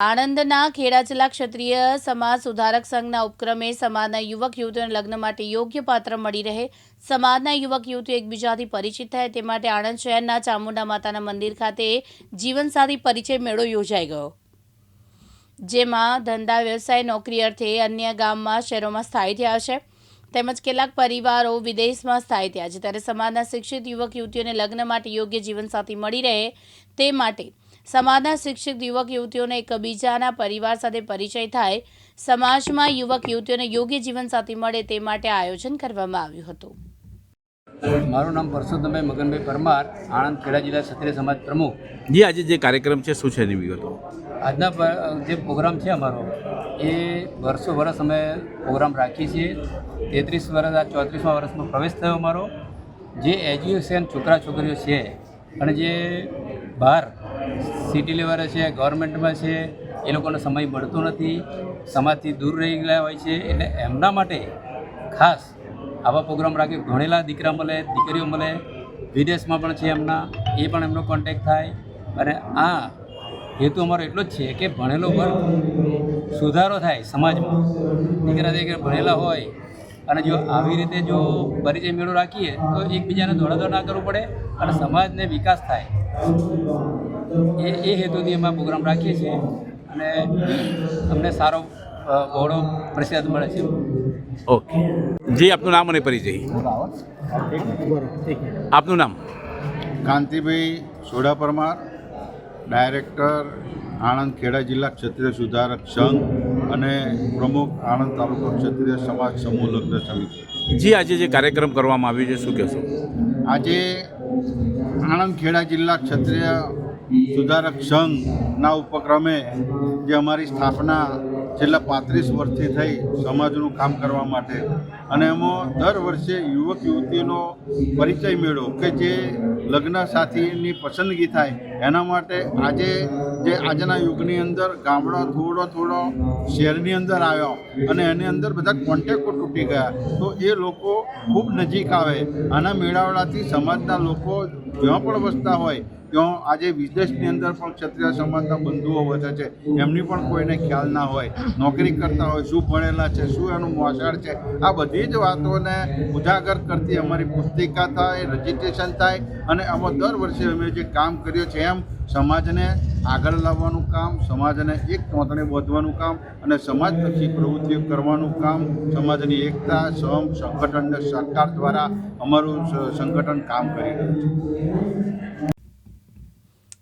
આણંદના ખેડા જિલ્લા ક્ષત્રિય સમાજ સુધારક સંઘના ઉપક્રમે સમાજના યુવક, યુવતીઓને લગ્ન માટે યોગ્ય પાત્ર મળી રહે. સમાજના યુવક, યુવતીઓ એકબીજાથી પરિચિત થાય. તે માટે આણંદ શહેરના ચામુંડા માતાના મંદિર ખાતે જીવનસાથી પરિચય મેળો યોજાઈ ગયો. જેમાં ધંધા, વ્યવસાય, નોકરી અર્થે અન્ય ગામમાં શહેરોમાં સ્થાયી થયા છે. તેમજ કેટલાક પરિવારો વિદેશમાં સ્થાયી થયા છે. ત્યારે સમાજના શિક્ષિત યુવક, યુવતીઓને લગ્ન માટે યોગ્ય જીવનસાથી મળી રહે તે માટે સમાજના શિક્ષિત યુવક યુવતીઓને એકબીજાના પરિવાર સાથે પરિચય થાય સમાજમાં યુવક યુવતીઓને યોગ્ય જીવનસાથી મળે તે માટે આયોજન કરવામાં આવ્યું હતું. મારું નામ પરસોત્તમભાઈ મગનભાઈ પરમાર આણંદ ખેડા જિલ્લા ક્ષત્રિય સમાજ પ્રમુખ. જી આજે જે કાર્યક્રમ છે શું છે એની વિગતો? આજના જે પ્રોગ્રામ છે અમારો એ વર્ષો વર્ષ અમે પ્રોગ્રામ રાખીએ છીએ. તેત્રીસ વર્ષ આ ચોત્રીસમાં વર્ષમાં પ્રવેશ થયો અમારો. જે એજ્યુકેશન છોકરા છોકરીઓ છે અને જે બહાર સિટી લેવલે છે ગવર્મેન્ટમાં છે, એ લોકોનો સમય મળતો નથી, સમાજથી દૂર રહી ગયા હોય છે, એટલે એમના માટે ખાસ આવા પ્રોગ્રામ રાખી. ભણેલા દીકરા મળે, દીકરીઓ મળે, વિદેશમાં પણ છે એમના, એ પણ એમનો કોન્ટેક થાય. અને આ હેતુ અમારો એટલો જ છે કે ભણેલો વર્ગ સુધારો થાય સમાજમાં. દીકરા દીકરા ભણેલા હોય, અને જો આવી રીતે જો પરિચય મેળો રાખીએ, તો એકબીજાને દોડાદોડ ના કરવું પડે, અને સમાજને વિકાસ થાય. એ એ હેતુથી અમે પ્રોગ્રામ રાખીએ છીએ અને અમને સારો ઘોડો બહોળો પ્રસાદ મળે છે. ઓકે. જી આપનું નામ અને પરિચય. આપનું નામ? કાંતિભાઈ સોડા પરમાર ડાયરેક્ટર આણંદ ખેડા જિલ્લા ક્ષત્રિય સુધારક સંઘ અને પ્રમુખ આણંદ તાલુકો ક્ષત્રિય સમાજ સમૂહ લગ્ન સમિતિ. જી આજે જે કાર્યક્રમ કરવામાં આવ્યો છે શું કહેશો? આજે આણંદ ખેડા જિલ્લા ક્ષત્રિય સુધારક સંઘના ઉપક્રમે જે અમારી સ્થાપના છેલ્લા પાંત્રીસ વર્ષથી થઈ સમાજનું કામ કરવા માટે અને એમાં દર વર્ષે યુવક યુવતીનો પરિચય મેળો કે જે લગ્ન સાથીની પસંદગી થાય એના માટે આજે જે આજના યુગની અંદર ગામડો થોડો થોડો શહેરની અંદર આવ્યો અને એની અંદર બધા કોન્ટેક્ટો તૂટી ગયા, તો એ લોકો ખૂબ નજીક આવે. આના મેળાવડાથી સમાજના લોકો જ્યાં પણ વસતા હોય ત્યાં આજે વિદેશની અંદર પણ ક્ષત્રિય સમાજના બંધુઓ વધે છે, એમની પણ કોઈને ખ્યાલ ના હોય. નોકરી કરતા હોય, શું ભણેલા છે, શું એનું મોસાળ છે, આ બધી જ વાતોને ઉજાગર કરતી અમારી પુસ્તિકા થાય, રજિસ્ટ્રેશન થાય અને આમાં દર વર્ષે અમે જે કામ કર્યું છે એમ સમાજને આગળ લાવવાનું કામ, સમાજને એક ચોંતણે વધવાનું કામ અને સમાજલક્ષી પ્રવૃત્તિઓ કરવાનું કામ, સમાજની એકતા સમ સંગઠન સરકાર દ્વારા અમારું સંગઠન કામ કરી રહ્યું છે.